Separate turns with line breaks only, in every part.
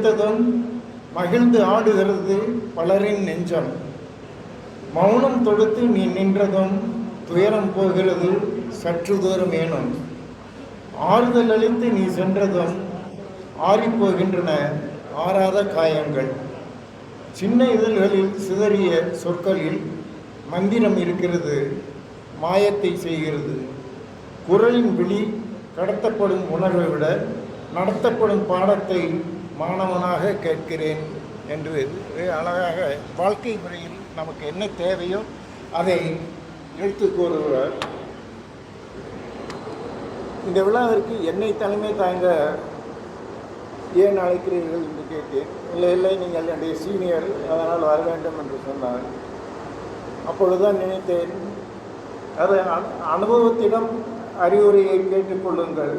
நீ மகிழ்ந்து ஆடுகிறது பலரின் நெஞ்சம். மௌனம் தொடுத்து நீ நின்றதும் துயரம் போகிறது சற்று தூரம் ஏனும். ஆறுதல் அளித்து நீ சென்றதும் ஆறிப்போகின்றன ஆறாத காயங்கள். சின்ன இதழ்களில் சிதறிய சொற்களில் மந்திரம் இருக்கிறது மாயத்தை செய்கிறது. குரலின் விழி கடத்தப்படும் உணர்வை விட நடத்தப்படும் பாடத்தை மாணவனாக கேட்கிறேன் என்று அழகாக வாழ்க்கை முறையில் நமக்கு என்ன தேவையோ அதை எடுத்து கூறுகிறார். இந்த விழாவிற்கு என்னை தலைமை தாங்க ஏன் அழைக்கிறீர்கள் என்று கேட்டேன். இல்லை இல்லை நீங்கள் என்னுடைய சீனியர் அதனால் வர வேண்டும் என்று சொன்னார். அப்பொழுதுதான் நினைத்தேன் அது அனு- அனுபவத்திடம் அறிவுரையை கேட்டுக்கொள்ளுங்கள்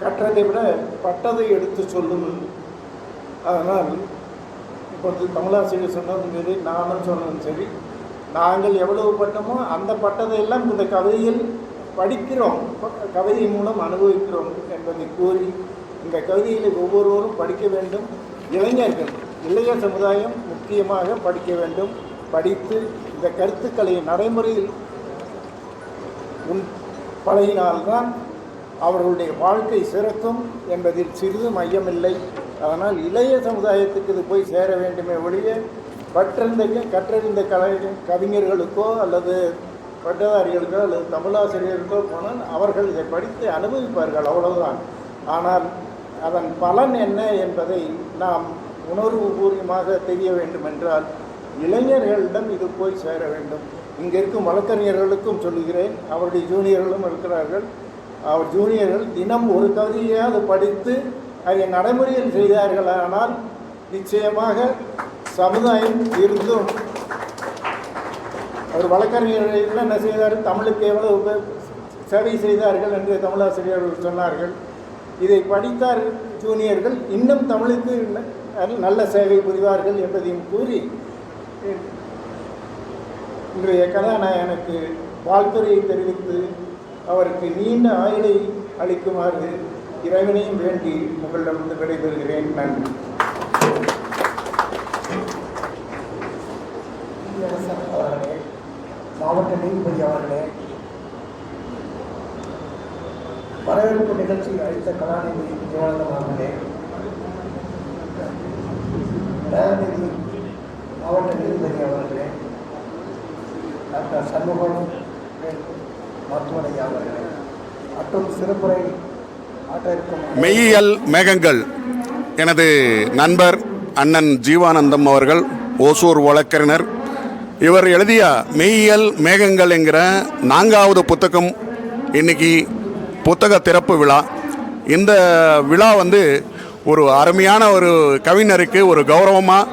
கற்றதை விட பட்டதை எடுத்து சொல்லுங்கள். அதனால் இப்பொழுது தமிழாசிரியர் சொன்னதும் சரி நானும் சொன்னதும் சரி நாங்கள் எவ்வளவு பட்டமோ அந்த பட்டதை எல்லாம் இந்த கவிதையில் படிக்கிறோம். கவிதை மூலம் அனுபவிக்கிறோம் என்பதை கூறி இந்த கவிதைகளை ஒவ்வொருவரும் படிக்க வேண்டும். இளைஞர்கள் இளைய சமுதாயம் முக்கியமாக படிக்க வேண்டும். படித்து இந்த கருத்துக்களை நடைமுறையில் உன் பழகினால்தான் அவர்களுடைய வாழ்க்கை சிறக்கும் என்பதில் சிறிது மையமில்லை அதனால் இளைய சமுதாயத்துக்கு இது போய் சேர வேண்டுமே ஒழிய பற்றிருந்த கற்றறிந்த கலை கவிஞர்களுக்கோ அல்லது பட்டதாரிகளுக்கோ அல்லது தமிழாசிரியர்களுக்கோ போனால் அவர்கள் இதை படித்து அனுபவிப்பார்கள் அவ்வளவுதான். ஆனால் அதன் பலன் என்ன என்பதை நாம் உணர்வுபூர்வமாக தெரிய வேண்டும் என்றால் இளைஞர்களிடம் இது போய் சேர வேண்டும். இங்கே இருக்கும் வழக்கறிஞர்களுக்கும் சொல்லுகிறேன். அவருடைய ஜூனியர்களும் இருக்கிறார்கள். அவர் ஜூனியர்கள் தினம் ஒரு கவிதையாவது படித்து அதை நடைமுறையில் செய்தார்கள். ஆனால் நிச்சயமாக சமுதாயம் இருந்தும் அவர் வழக்கறிஞர்கள் என்ன செய்தார் தமிழுக்கு எவ்வளவு சேவை செய்தார்கள் என்று தமிழாசிரியர்கள் சொன்னார்கள். இதை படித்தார் ஜூனியர்கள். இன்னும் தமிழுக்கு நல்ல சேவை புரிவார்கள் என்பதையும் கூறி இன்றைய கதாநாயகனுக்கு வாழ்த்துறையை தெரிவித்து அவருக்கு நீண்ட ஆயுளை அளிக்குமாறு இறைவனையும் வேண்டி உங்களிடமிருந்து விடைபெறுகிறேன். நன்றி.
அவர்களே மாவட்ட நீதிபதி அவர்களே வரவேற்பு நிகழ்ச்சி அளித்த கலாநிதி ஜீவானந்தம் அவர்களே தயாநிதி மாவட்ட நீதிபதி அவர்களே டாக்டர் சண்முகம் மருத்துவமனை அவர்களே மற்றும் சிறப்புரை
மெய்யியல் மேகங்கள். எனது நண்பர் அண்ணன் ஜீவானந்தம் அவர்கள் ஓசூர் வழக்கறிஞர். இவர் எழுதிய மெய்யியல் மேகங்கள் என்கிற நான்காவது புத்தகம் இன்னைக்கு புத்தக திறப்பு விழா. இந்த விழா வந்து ஒரு அருமையான ஒரு கவிஞருக்கு ஒரு கௌரவமாக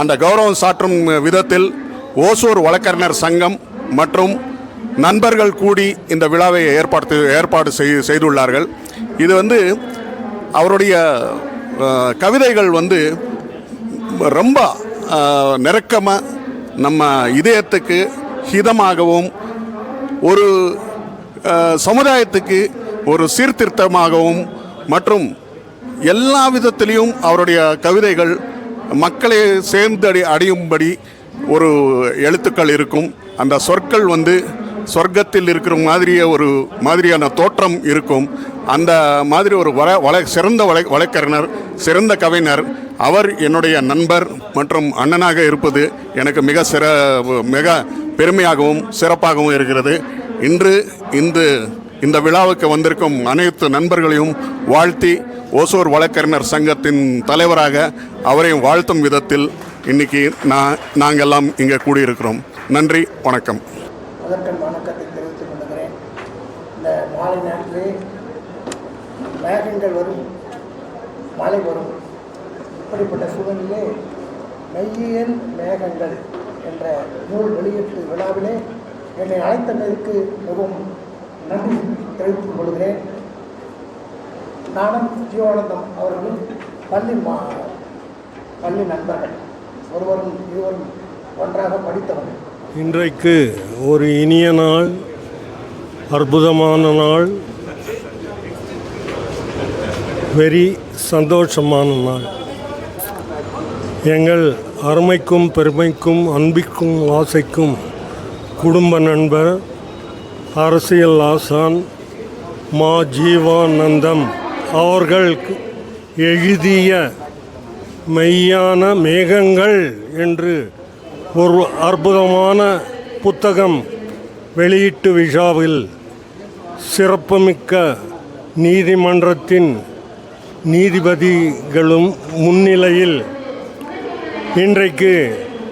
அந்த கௌரவம் சாற்றும் விதத்தில் ஓசூர் வழக்கறிஞர் சங்கம் மற்றும் நண்பர்கள் கூடி இந்த விழாவை ஏற்பாடு ஏற்பாடு செய் செய்துள்ளார்கள். இது வந்து அவருடைய கவிதைகள் வந்து ரொம்ப நெருக்கமாக நம்ம இதயத்துக்கு ஹிதமாகவும் ஒரு சமுதாயத்துக்கு ஒரு சீர்திருத்தமாகவும் மற்றும் எல்லா விதத்திலையும் அவருடைய கவிதைகள் மக்களை சேர்ந்து அடி அடையும்படி ஒரு எழுத்துக்கள் இருக்கும். அந்த சொற்கள் வந்து சொர்க்கத்தில் இருக்கிற மாதிரிய ஒரு மாதிரியான தோற்றம் இருக்கும். அந்த மாதிரி ஒரு வள வள சிறந்த வள வழக்கறிஞர் சிறந்த கவிஞர் அவர் என்னுடைய நண்பர் மற்றும் அண்ணனாக இருப்பது எனக்கு மிக சிற மிக பெருமையாகவும் சிறப்பாகவும் இருக்கிறது. இன்று இந்த இந்த விழாவுக்கு வந்திருக்கும் அனைத்து நண்பர்களையும் வாழ்த்தி ஓசூர் வழக்கறிஞர் சங்கத்தின் தலைவராக அவரையும் வாழ்த்தும் விதத்தில் இன்னைக்கு நான் நாங்கெல்லாம் இங்கே கூடியிருக்கிறோம். நன்றி வணக்கம்.
முதற்கண் வணக்கத்தை தெரிவித்துக் கொள்கிறேன். இந்த மாலை நேரத்திலே மேகங்கள் வரும் மழை வரும். இப்படிப்பட்ட சூழலிலே மெய்யியல் மேகங்கள் என்ற நூல் வெளியீட்டு விழாவிலே என்னை அழைத்தமைக்கு மிகவும் நன்றி தெரிவித்துக் கொள்கிறேன். நானும் ஜீவானந்தம் அவர்களும் பள்ளி மா பள்ளி நண்பர்கள். ஒருவரும் இருவரும் ஒன்றாக படித்தவர்கள்.
இன்றைக்கு ஒரு இனிய நாள் அற்புதமான நாள் வெரி சந்தோஷமான நாள். எங்கள் அருமைக்கும் பெருமைக்கும் அன்பிற்கும் ஆசைக்கும் குடும்ப நண்பர் அரசியல் ஆசான் மா ஜீவானந்தம் அவர்கள் எழுதிய மெய்யான மேகங்கள் என்று ஒரு அற்புதமான புத்தகம் வெளியீட்டு விழாவில் சிறப்புமிக்க நீதிமன்றத்தின் நீதிபதிகளும் முன்னிலையில் இன்றைக்கு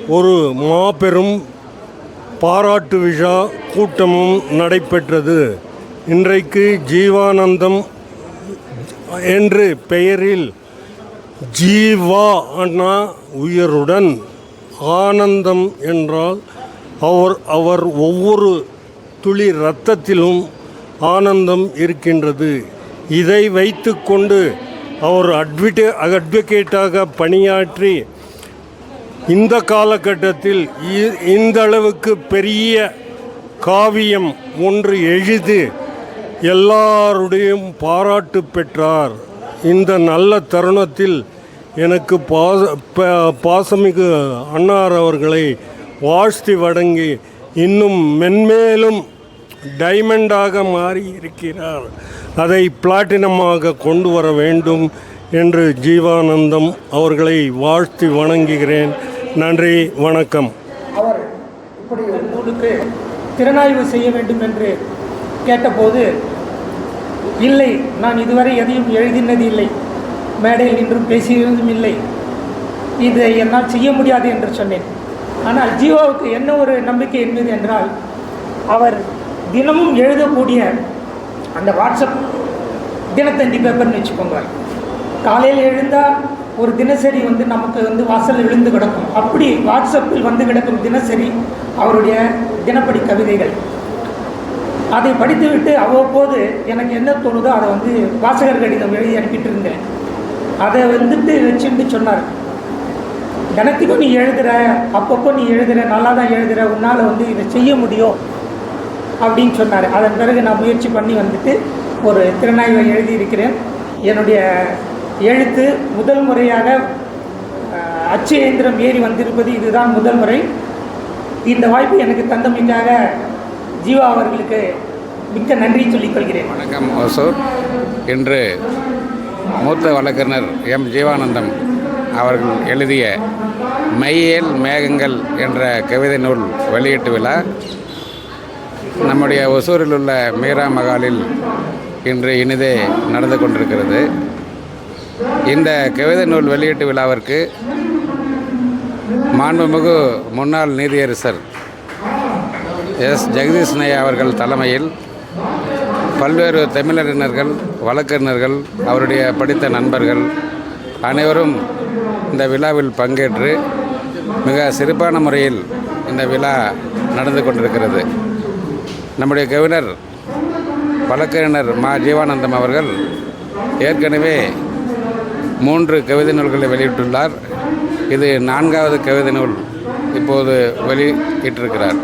ஒரு மாபெரும் பாராட்டு விழா கூட்டமும் நடைபெற்றது. இன்றைக்கு ஜீவானந்தம் என்று பெயரில் ஜீவா அண்ணா உயருடன் ஆனந்தம் என்றால் அவர் அவர் ஒவ்வொரு துளி இரத்தத்திலும் ஆனந்தம் இருக்கின்றது. இதை வைத்துக்கொண்டு அவர் அட்விட்டே அட்வொகேட்டாக பணியாற்றி இந்த காலகட்டத்தில் இ- இந்த அளவுக்கு பெரிய காவியம் ஒன்று எழுதி எல்லாருடையும் பாராட்டு பெற்றார். இந்த நல்ல தருணத்தில் எனக்கு பாச பாசமிகு அன்னார் அவர்களை வாழ்த்தி வழங்கி இன்னும் மென்மேலும் டைமண்டாக மாறி இருக்கிறார் அதை பிளாட்டினமாக கொண்டு வர வேண்டும் என்று ஜீவானந்தம் அவர்களை வாழ்த்தி வணங்குகிறேன். நன்றி வணக்கம்.
அவர் இப்படி
நூலுக்கு திறனாய்வு செய்ய வேண்டும் என்று கேட்டபோது இல்லை நான் இதுவரை எதையும் எழுதினது இல்லை. மேடையில் நின்றும் பேசியதும் இல்லை. இதை என்னால் செய்ய முடியாது என்று சொன்னேன். ஆனால் ஜீவாவுக்கு என்ன ஒரு நம்பிக்கை என்பது என்றால் அவர் தினமும் எழுதக்கூடிய அந்த வாட்ஸ்அப் தினத்தந்தி பேப்பர்னு வச்சுக்கோங்க. காலையில் எழுந்தால் ஒரு தினசரி வந்து நமக்கு வந்து வாசல் விழுந்து கிடக்கும். அப்படி வாட்ஸ்அப்பில் வந்து கிடக்கும் தினசரி அவருடைய தினப்படி கவிதைகள். அதை படித்துவிட்டு அவ்வப்போது எனக்கு என்ன தோணுதோ அதை வந்து வாசகர் கடிதம் எழுதி அனுப்பிட்டு இருந்தேன். அதை வந்துட்டு வச்சுட்டு சொன்னார். தினத்துக்கும் நீ எழுதுகிற அப்பப்போ நீ எழுதுகிற நல்லா தான் எழுதுகிற உன்னால் வந்து இதை செய்ய முடியும் அப்படின்னு சொன்னார். அதன் பிறகு நான் முயற்சி பண்ணி வந்துட்டு ஒரு திறனாய்வை எழுதியிருக்கிறேன். என்னுடைய எழுத்து முதல் முறையாக அச்சு இயந்திரம் ஏறி வந்திருப்பது இதுதான் முதல் முறை. இந்த வாய்ப்பு எனக்கு தந்தமைக்காக ஜீவா அவர்களுக்கு மிக்க நன்றி சொல்லிக் கொள்கிறேன்.
வணக்கம் என்று இன்று மூத்த வழக்கறிஞர் எம். ஜீவானந்தம் அவர்கள் எழுதிய மையேல் மேகங்கள் என்ற கவிதை நூல் வெளியீட்டு விழா. நம்முடைய ஒசூரில் உள்ள மீரா மகாலில் இன்று இனிதே நடந்து கொண்டிருக்கிறது. இந்த கவிதை நூல் வெளியீட்டு விழாவிற்கு மாண்புமிகு முன்னாள் நீதியரசர் எஸ். ஜெகதீஷ் நையா அவர்கள் தலைமையில் பல்வேறு தமிழறிஞர்கள் வழக்கறிஞர்கள் அவருடைய படித்த நண்பர்கள் அனைவரும் இந்த விழாவில் பங்கேற்று மிக சிறப்பான முறையில் இந்த விழா நடந்து கொண்டிருக்கிறது. நம்முடைய கவிஞர் வழக்கறிஞர் மா. ஜீவானந்தம் அவர்கள் ஏற்கனவே மூன்று கவிதை நூல்களை வெளியிட்டுள்ளார். இது நான்காவது கவிதை நூல் இப்போது வெளியிட்டிருக்கிறார்.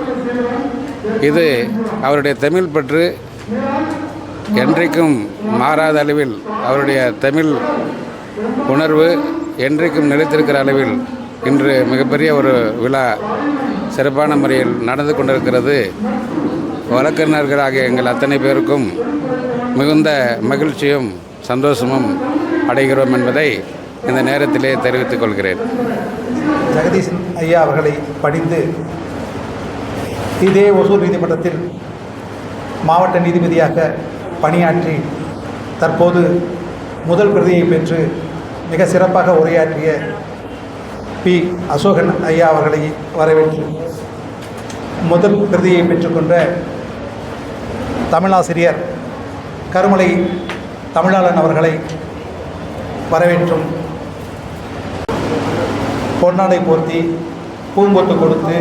இது அவருடைய தமிழ் பற்று என்றைக்கும் மாறாத அளவில் அவருடைய தமிழ் உணர்வு என்றைக்கும் நிலைத்திருக்கிற அளவில் இன்று மிகப்பெரிய ஒரு விழா சிறப்பான முறையில் நடந்து கொண்டிருக்கிறது. வழக்கறிஞர்களாகிய எங்கள் அத்தனை பேருக்கும் மிகுந்த மகிழ்ச்சியும் சந்தோஷமும் அடைகிறோம் என்பதை இந்த நேரத்திலே தெரிவித்துக் கொள்கிறேன்.
ஜெகதீசன் ஐயா அவர்களை படித்து இதே ஒசூர் நீதிமன்றத்தில் மாவட்ட நீதிபதியாக பணியாற்றி தற்போது முதல் பிரதியை பெற்று மிக சிறப்பாக உரையாற்றிய பி. அசோகன் ஐயா அவர்களை வரவேற்று முதல் பிரதியை பெற்றுக்கொண்ட தமிழாசிரியர் கருமலை தமிழாளன் அவர்களை வரவேற்றும் பொன்னாடை போர்த்தி பூங்கொத்து கொடுத்து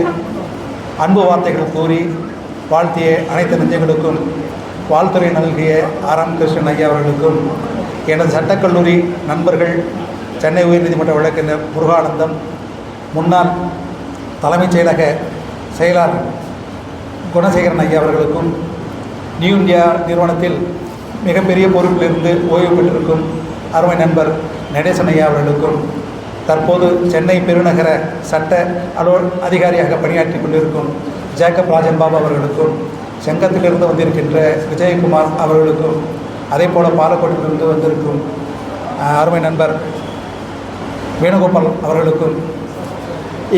அன்பு வார்த்தைகள் கூறி வாழ்த்திய அனைத்து நெஞ்சங்களுக்கும் வாழ்த்துறை நல்கிய ஆராம் கிருஷ்ணன் ஐயா அவர்களுக்கும் எனது சட்டக்கல்லூரி நண்பர்கள் சென்னை உயர்நீதிமன்ற வழக்கறிஞர் முருகானந்தம் முன்னாள் தலைமைச் செயலக செயலாளர் குணசேகரன் ஐயா அவர்களுக்கும் நியூ இந்தியா நிறுவனத்தில் மிகப்பெரிய பொறுப்பிலிருந்து ஓய்வு பெற்றிருக்கும் அருமை நண்பர் நடேசன் ஐயா அவர்களுக்கும் தற்போது சென்னை பெருநகர சட்ட அலுவல் அதிகாரியாக பணியாற்றி கொண்டிருக்கும் ஜேக்கப் ராஜன் பாபு அவர்களுக்கும் செங்கத்திலிருந்து வந்திருக்கின்ற விஜயகுமார் அவர்களுக்கும் அதே போல் பாலக்கோட்டிலிருந்து வந்திருக்கும் அருமை நண்பர் வேணுகோபால் அவர்களுக்கும்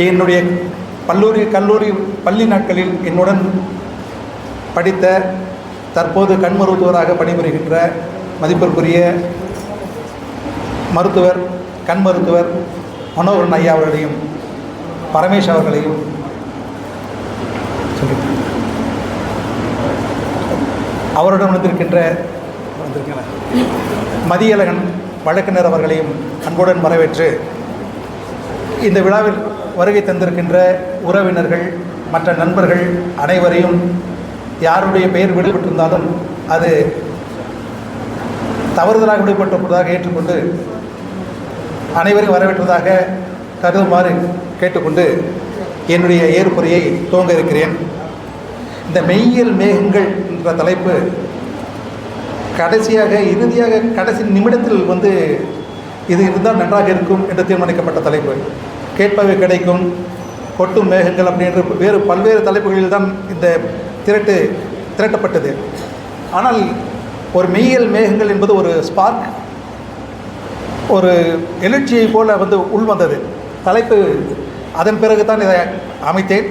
என்னுடைய பல்லூரி கல்லூரி பள்ளி நாட்களில் என்னுடன் படித்த தற்போது கண் மருத்துவராக பணிபுரிகின்ற மதிப்பிற்குரிய மருத்துவர் கண் மருத்துவர் மனோகரன் ஐயா அவர்களையும் பரமேஷ் அவர்களையும் சொல்லி அவருடன் வந்திருக்கின்ற மதியழகன் வழக்கறிஞர் அவர்களையும் அன்புடன் வரவேற்று இந்த விழாவில் வருகை தந்திருக்கின்ற உறவினர்கள் மற்ற நண்பர்கள் அனைவரையும் யாருடைய பெயர் விடுபட்டிருந்தாலும் அது தவறுதலாக விடுபட்டிருப்பதாக ஏற்றுக்கொண்டு அனைவரையும் வரவேற்றதாக கருதுமாறு கேட்டுக்கொண்டு என்னுடைய ஏற்புரையை துவங்க இருக்கிறேன். இந்த மெய்யியல் மேகங்கள் என்ற தலைப்பு கடைசியாக இறுதியாக கடைசி நிமிடத்தில் வந்து இது இருந்தால் நன்றாக இருக்கும் என்று தீர்மானிக்கப்பட்ட தலைப்பு. கேட்பவை கிடைக்கும் கொட்டும் மேகங்கள் அப்படின்ற வேறு பல்வேறு தலைப்புகளில் தான் இந்த திரட்டு திரட்டப்பட்டது. ஆனால் ஒரு மெய்யியல் மேகங்கள் என்பது ஒரு ஸ்பார்க் ஒரு எழுச்சியை போல வந்து உள்வந்தது. தலைப்பு அதன் பிறகு தான் இதை அமைத்தேன்.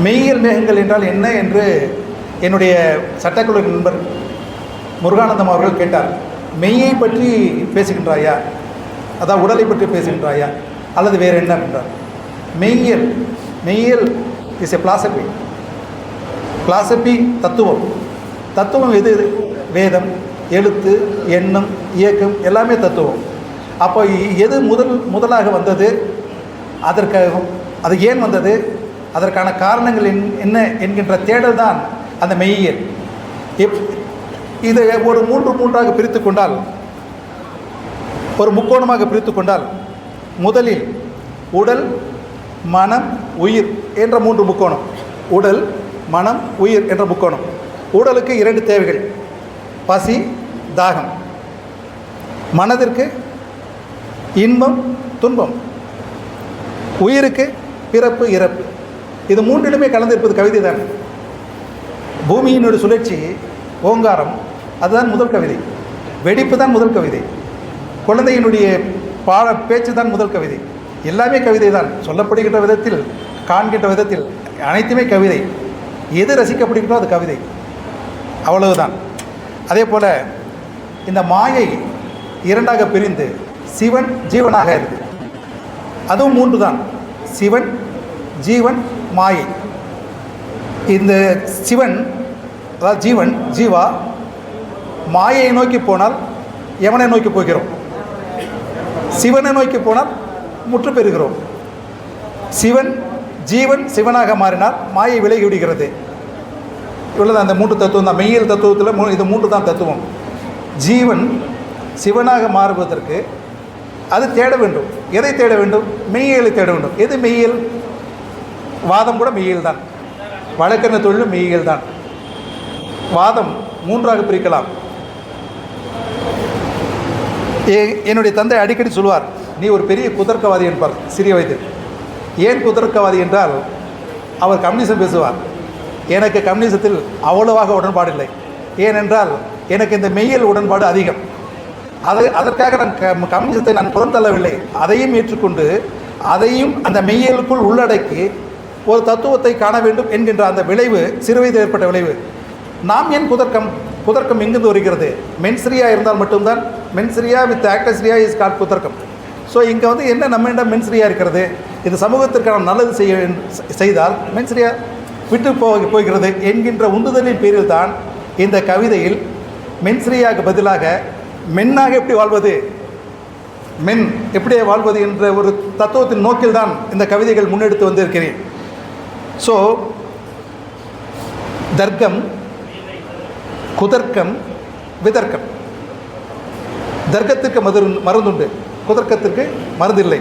மெய்யியல் மேகங்கள் என்றால் என்ன என்று என்னுடைய சட்டக்குழு நண்பர் முருகானந்தம் அவர்கள் கேட்டார். மெய்யை பற்றி பேசுகின்றாயா? அதான் உடலை பற்றி பேசுகின்றாயா? அல்லது வேறு என்ன என்றார். மெய்யியல் மெய்யியல் இஸ் எ பிலாசபி பிலாசபி தத்துவம். தத்துவம் எது? வேதம் எழுத்து எண்ணம் இயக்கம் எல்லாமே தத்துவம். அப்போ எது முதல் முதலாக வந்தது? அதற்காகவும் அது ஏன் வந்தது? அதற்கான காரணங்கள் என்ன என்கின்ற தேடல் தான் அந்த மெய்யியல். இப் இதை ஒரு மூன்று மூன்றாக பிரித்து கொண்டால் ஒரு முக்கோணமாக பிரித்து கொண்டால் முதலில் உடல் மனம் உயிர் என்ற மூன்று முக்கோணம். உடல் மனம் உயிர் என்ற முக்கோணம். உடலுக்கு இரண்டு தேவைகள். பசி தாகம். மனதிற்கு இன்பம் துன்பம். உயிருக்கு பிறப்பு இறப்பு. இது மூன்றிலுமே கலந்திருப்பது கவிதை தான். பூமியினுடைய சுழற்சி ஓங்காரம் அதுதான் முதல் கவிதை. வெடிப்பு தான் முதல் கவிதை. குழந்தையினுடைய பாட பேச்சு தான் முதல் கவிதை. எல்லாமே கவிதை தான். சொல்லப்படுகின்ற விதத்தில் காண்கின்ற விதத்தில் அனைத்துமே கவிதை. எது ரசிக்கப்படுகின்றோ அது கவிதை. அவ்வளவுதான். அதே போல் இந்த மாயை இரண்டாக பிரிந்து சிவன் ஜீவனாக இருக்குது. அதுவும் மூன்று தான் சிவன் ஜீவன் மாயை. இந்த சிவன் அதாவது ஜீவன் ஜீவா மாயை நோக்கி போனால் எவனை நோக்கி போகிறோம். சிவனை நோக்கி போனால் முற்று பெறுகிறோம். சிவன் ஜீவன் சிவனாக மாறினால் மாயை விலகி விடுகிறது. இவ்வளோதான் அந்த மூன்று தத்துவம் தான். மெய்யியல் தத்துவத்தில் மூ இது மூன்று தான் தத்துவம். ஜீவன் சிவனாக மாறுவதற்கு அது தேட வேண்டும். எதை தேட வேண்டும்? மெய்யியலை தேட வேண்டும். எது மெய்யியல்? வாதம் கூட மெய்யியல் தான் வழக்கறிஞர் தொழிலும் மெய்யியல் தான் வாதம் மூன்றாக பிரிக்கலாம். என்னுடைய தந்தை அடிக்கடி சொல்வார் நீ ஒரு பெரிய குதர்க்கவாதி என்பார் சிறிய வயதில். ஏன் குதர்க்கவாதி என்றால் அவர் கம்யூனிசம் பேசுவார். எனக்கு கம்யூனிசத்தில் அவ்வளவாக உடன்பாடு இல்லை ஏனென்றால் எனக்கு இந்த மெய்யியல் உடன்பாடு அதிகம். அதை அதற்காக நான் க- கம்யூனிசத்தை நான் புறந்தள்ளவில்லை. அதையும் ஏற்றுக்கொண்டு அதையும் அந்த மெய்யியலுக்குள் உள்ளடக்கி ஒரு தத்துவத்தை காண வேண்டும் என்கின்ற அந்த விளைவு சிறுவயதில் ஏற்பட்ட விளைவு. நாம் ஏன் குதர்க்கம் குதர்க்கம் எங்கிருந்து வருகிறது? மென்சிரியா இருந்தால் மட்டும்தான். Mens rea with actus reus is got குதர்க்கம். So இங்கே வந்து என்ன நம்மிடம் மென்சிரியா இருக்கிறது? இது சமூகத்திற்கான நல்லது செய்ய செய்தால் மென்சிரியா விட்டு போக போகிறது என்கின்ற உந்துதலின் பேரில் தான் இந்த கவிதையில் மென்சிரியாவுக்கு பதிலாக மென்னாக எப்படி வாழ்வது? மென் எப்படியே வாழ்வது என்ற ஒரு தத்துவத்தின் நோக்கில்தான் இந்த கவிதைகள் முன்னெடுத்து வந்திருக்கிறேன். ஸோ தர்க்கம் குதர்க்கம் விதர்க்கம் தர்க்கத்திற்கு மது மருந்துண்டு குதர்க்கத்திற்கு மருந்து இல்லை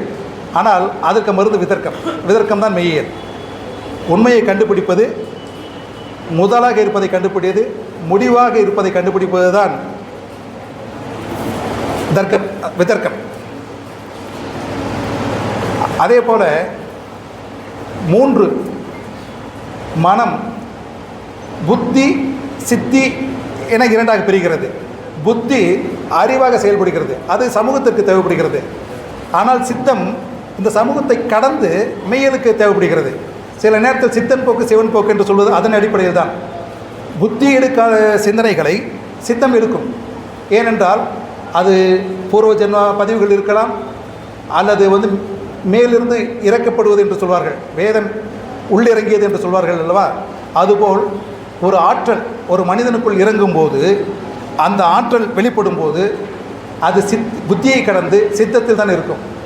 ஆனால் அதற்கு மருந்து விதர்க்கம் விதர்க்கம் தான் மெய்யியல் உண்மையை கண்டுபிடிப்பது முதலாக இருப்பதை கண்டுபிடிப்பது முடிவாக இருப்பதை கண்டுபிடிப்பது தான் தர்க்கம் விதர்க்கம் அதே போல் மூன்று மனம் புத்தி சித்தி என இரண்டாக பிரிகிறது. புத்தி அறிவாக செயல்படுகிறது. அது சமூகத்திற்கு தேவைப்படுகிறது. ஆனால் சித்தம் இந்த சமூகத்தை கடந்து மெய்யலுக்கு தேவைப்படுகிறது. சில நேரத்தில் சித்தன் போக்கு சிவன் போக்கு என்று சொல்வது அதன் அடிப்படையில் தான். புத்தி எடுக்காத சிந்தனைகளை சித்தம் எடுக்கும். ஏனென்றால் அது பூர்வ ஜென்ம பதிவுகள் இருக்கலாம் அல்லது வந்து மேலிருந்து இறக்கப்படுவது என்று சொல்வார்கள். வேதம் உள்ளிறங்கியது என்று சொல்வார்கள் அல்லவா? அதுபோல் ஒரு ஆற்றல் ஒரு மனிதனுக்குள் இறங்கும்போது அந்த ஆற்றல் வெளிப்படும் போது அது சித் புத்தியை கடந்து சித்தத்தில் தான் இருக்கும்.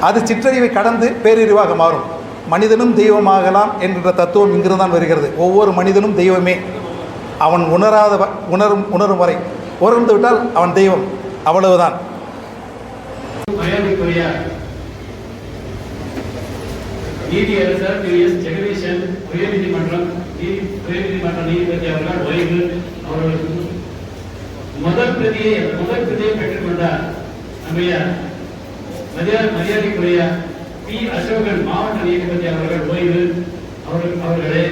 அது சிற்றறிவை கடந்து பேரறிவாக மாறும். மனிதனும் தெய்வமாகலாம் என்கின்ற தத்துவம் இங்கிருந்து தான் வருகிறது. ஒவ்வொரு மனிதனும் தெய்வமே. அவன் உணராத வ- உணரும் உணரும் வரை. உணர்ந்து விட்டால் அவன் தெய்வம். அவ்வளவுதான்.
நீதியரசர் திரு எஸ் ஜெகதீசன் உயர்நீதிமன்றம் உயர்நீதிமன்ற நீதிபதி அவர்கள் ஓய்வு. அவர்களுக்கு முதல் பிரதியை முதல் பிரதியை பெற்றுக்கொண்டார் நம்முடைய மரியாதை மரியாதைக்குரிய பி. அசோகன் மாவட்ட நீதிபதி அவர்கள் ஓய்வு. அவர்கள் அவர்களே